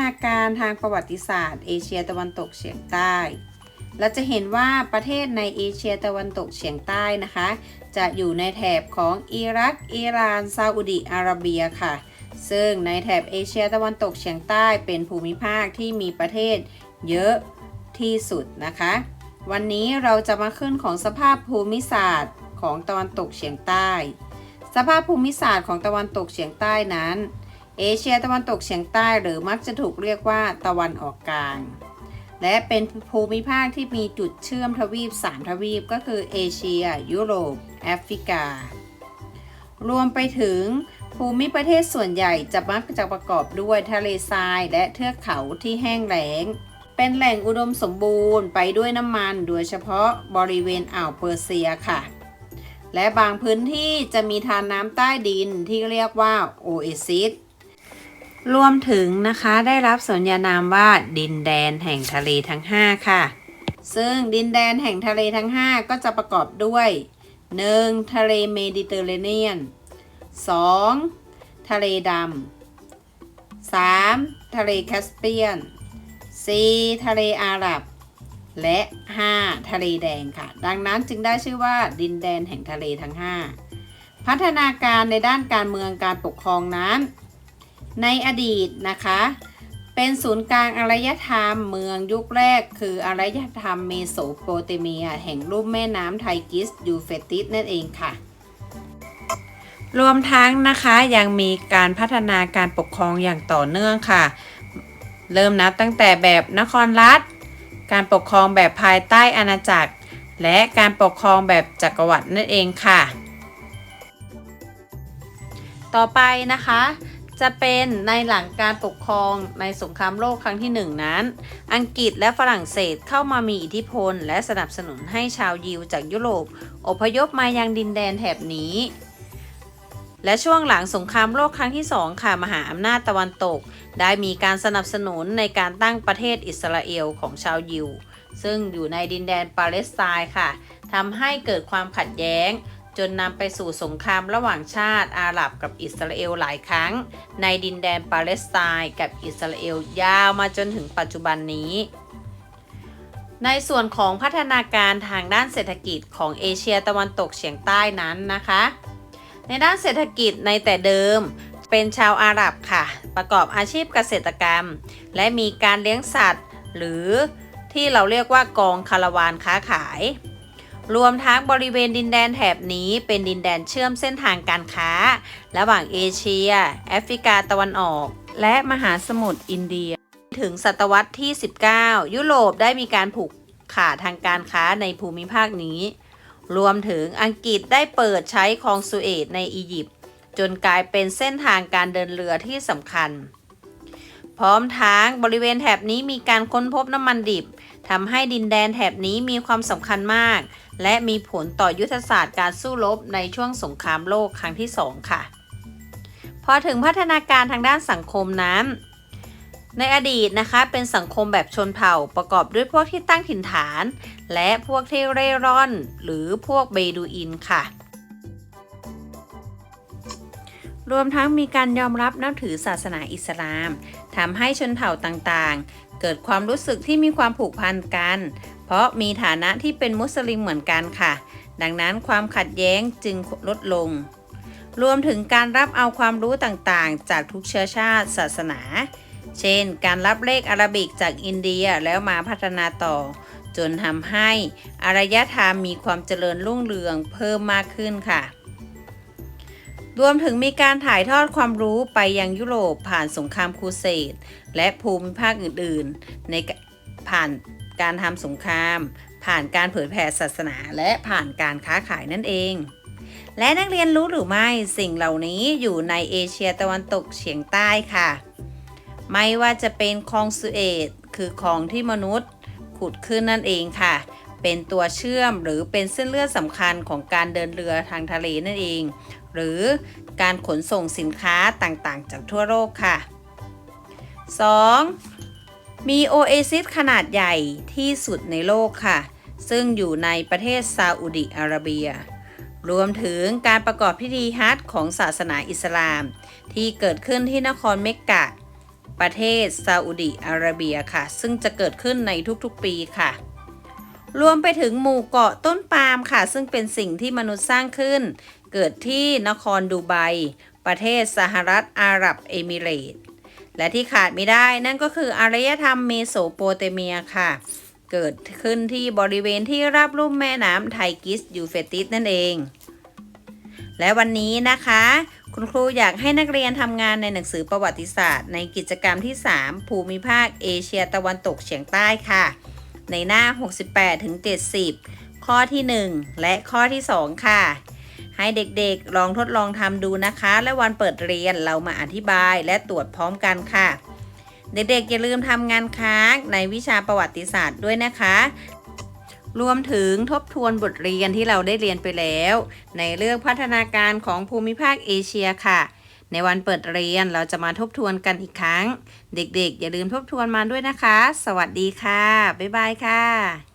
นางประวัติศาสตร์ เอเชียตะวันตกเฉียงใต้ เราจะเห็นว่าประเทศในเอเชียตะวันตกเฉียงใต้นะคะ จะอยู่ในแถบของอิรัก อิหร่าน ซาอุดิอาระเบียค่ะ ซึ่งในแถบเอเชียตะวันตกเฉียงใต้เป็นภูมิภาคที่มีประเทศเยอะที่สุดนะคะ วันนี้เราจะมาขึ้นของสภาพภูมิศาสตร์ของตะวันตกเฉียงใต้ สภาพภูมิศาสตร์ของตะวันตกเฉียงใต้นั้น เอเชียตะวันตกเฉียงใต้หรือมักจะถูกเรียกว่าตะวันออกกลาง และเป็นภูมิภาคที่มีจุดเชื่อมทวีป 3 ทวีปก็คือเอเชีย ยุโรป แอฟริกา รวมไปถึงภูมิประเทศส่วนใหญ่จะมักจะประกอบด้วยทะเลทรายและเทือกเขาที่แห้งแล้ง เป็นแหล่งอุดมสมบูรณ์ไปด้วยน้ำมัน โดยเฉพาะบริเวณอ่าวเปอร์เซียค่ะ และบางพื้นที่จะมีทานน้ำใต้ดินที่เรียกว่าโอเอซิส รวมถึงนะคะได้รับสัญญานามว่าดินแดนแห่งทะเลทั้ง 5 ค่ะ ซึ่งดินแดนแห่งทะเลทั้ง 5 ก็จะประกอบด้วย 1. ทะเลเมดิเตอร์เรเนียน 2. ทะเลดำ 3. ทะเลแคสเปียน 4. ทะเลอาหรับ และ 5. ทะเลแดงค่ะ ดังนั้นจึงได้ชื่อว่าดินแดนแห่งทะเลทั้ง 5 พัฒนาการในด้านการเมืองการปกครองนั้น ในอดีตนะคะ เป็นศูนย์กลางอารยธรรมเมืองยุคแรก คืออารยธรรมเมโสโปเตเมีย แห่งลุ่มแม่น้ำไทกิสยูเฟติสนั่นเองค่ะ รวมทั้งนะคะยังมีการพัฒนาการปกครองอย่างต่อเนื่องค่ะ เริ่มนับตั้งแต่แบบนครรัฐ การปกครองแบบภายใต้อาณาจักร และการปกครองแบบจักรวรรดินั่นเองค่ะ ต่อไปนะคะ จะเป็นในหลังการปกครองในสงครามโลกครั้งที่หนึ่งนั้น อังกฤษและฝรั่งเศสเข้ามามีอิทธิพล และสนับสนุนให้ชาวยิวจากยุโรปอพยพมายังดินแดนแถบนี้ และช่วงหลังสงครามโลกครั้งที่สองค่ะ มหาอำนาจตะวันตก ได้มีการสนับสนุนในการตั้งประเทศอิสราเอลของชาวยิว ซึ่งอยู่ในดินแดนปาเลสไตน์ค่ะทำให้เกิดความขัดแย้ง จนนำไปสู่สงครามระหว่างชาติอาหรับกับอิสราเอลหลายครั้ง ในดินแดนปาเลสไตน์กับอิสราเอลยาวมาจนถึงปัจจุบันนี้ ในส่วนของพัฒนาการทางด้านเศรษฐกิจของเอเชียตะวันตกเฉียงใต้นั้นนะคะ ในด้านเศรษฐกิจในแต่เดิมเป็นชาวอาหรับค่ะ ประกอบอาชีพเกษตรกรรม และมีการเลี้ยงสัตว์ หรือที่เราเรียกว่ากองคาราวานค้าขาย รวมทั้งบริเวณดินแดนแถบนี้เป็นดินแดนเชื่อมเส้นทางการค้า ระหว่างเอเชีย แอฟริกาตะวันออก และมหาสมุทรอินเดีย ถึงศตวรรษที่ 19 ยุโรปได้มีการผูกขาดทางการค้าในภูมิภาคนี้ รวมถึงอังกฤษได้เปิดใช้คลองสุเอตในอียิปต์จนกลายเป็นเส้นทางการเดินเรือที่สำคัญ พร้อมทั้งบริเวณแถบนี้มีการค้นพบน้ำมันดิบ ทำให้ดินแดนแถบนี้มีความสำคัญมาก และมีผลต่อยุทธศาสตร์การสู้รบในช่วงสงครามโลกครั้งที่2ค่ะ พอถึงพัฒนาการทางด้านสังคมนั้น ในอดีตนะคะเป็นสังคมแบบชนเผ่าประกอบด้วยพวกที่ตั้งถิ่นฐาน และพวกที่เร่ร่อน หรือพวกเบดูอินค่ะ รวมทั้งมีการยอมรับนับถือศาสนาอิสลามทำให้ชนเผ่าต่างๆ เกิดความรู้สึกที่มีความผูกพันกัน เพราะมีฐานะที่เป็นมุสลิมเหมือนกันค่ะ ดังนั้นความขัดแย้งจึงลดลง รวมถึงการรับเอาความรู้ต่างๆ จากทุกเชื้อชาติศาสนา เช่น การรับเลขอารบิกจากอินเดียแล้วมาพัฒนาต่อ จนทำให้อารยธรรมมีความเจริญรุ่งเรืองเพิ่มมากขึ้นค่ะ รวมถึงมีการถ่ายทอดความรู้ไปยังยุโรปผ่านสงครามครูเสดและภูมิภาคอื่นๆ ในผ่านการทำสงคราม ผ่านการเผยแผ่ศาสนาและผ่านการค้าขายนั่นเอง และนักเรียนรู้หรือไม่สิ่งเหล่านี้อยู่ในเอเชียตะวันตกเฉียงใต้ค่ะ ไม่ว่าจะเป็นคลองสุเอตคือคลองที่มนุษย์ขุดขึ้นนั่นเองค่ะ เป็นตัวเชื่อมหรือเป็นเส้นเลือดสำคัญของการเดินเรือทางทะเลนั่นเอง หรือการขนส่งสินค้าต่างๆ จากทั่วโลกค่ะ 2. มีโอเอซิสขนาดใหญ่ที่สุดในโลกค่ะ ซึ่งอยู่ในประเทศซาอุดิอาระเบีย รวมถึงการประกอบพิธีฮัจญ์ของศาสนาอิสลาม ที่เกิดขึ้นที่นครเมกกะ ประเทศซาอุดิอาระเบียค่ะ ซึ่งจะเกิดขึ้นในทุกๆปีค่ะ รวมไปถึงหมู่เกาะต้นปาล์มค่ะ ซึ่งเป็นสิ่งที่มนุษย์สร้างขึ้น เกิดที่นครดูไบ ประเทศสหรัฐอาหรับเอมิเรตส์และที่ขาดไม่ได้นั่นก็คืออารยธรรมเมโสโปเตเมียค่ะ เกิดขึ้นที่บริเวณที่ราบลุ่มแม่น้ำไทกิสยูเฟติสนั่นเอง และวันนี้นะคะ คุณครูอยากให้นักเรียนทำงานในหนังสือประวัติศาสตร์ ในกิจกรรมที่ 3 ภูมิภาคเอเชียตะวันตกเฉียงใต้ค่ะ ในหน้า 68ถึง70ข้อที่ 1 และข้อที่ 2 ค่ะ ให้เด็กๆลองทดลองทำดูนะคะ และวันเปิดเรียนเรามาอธิบายและตรวจพร้อมกันค่ะ เด็กๆอย่าลืมทำงานค้างในวิชาประวัติศาสตร์ด้วยนะคะรวมถึงทบทวนบทเรียนที่เราได้เรียนไปแล้ว ในเรื่องพัฒนาการของภูมิภาคเอเชียค่ะ ในวันเปิดเรียนเราจะมาทบทวนกันอีกครั้ง เด็กๆ อย่าลืมทบทวนมาด้วยนะคะ สวัสดีค่ะ บ๊ายบายค่ะ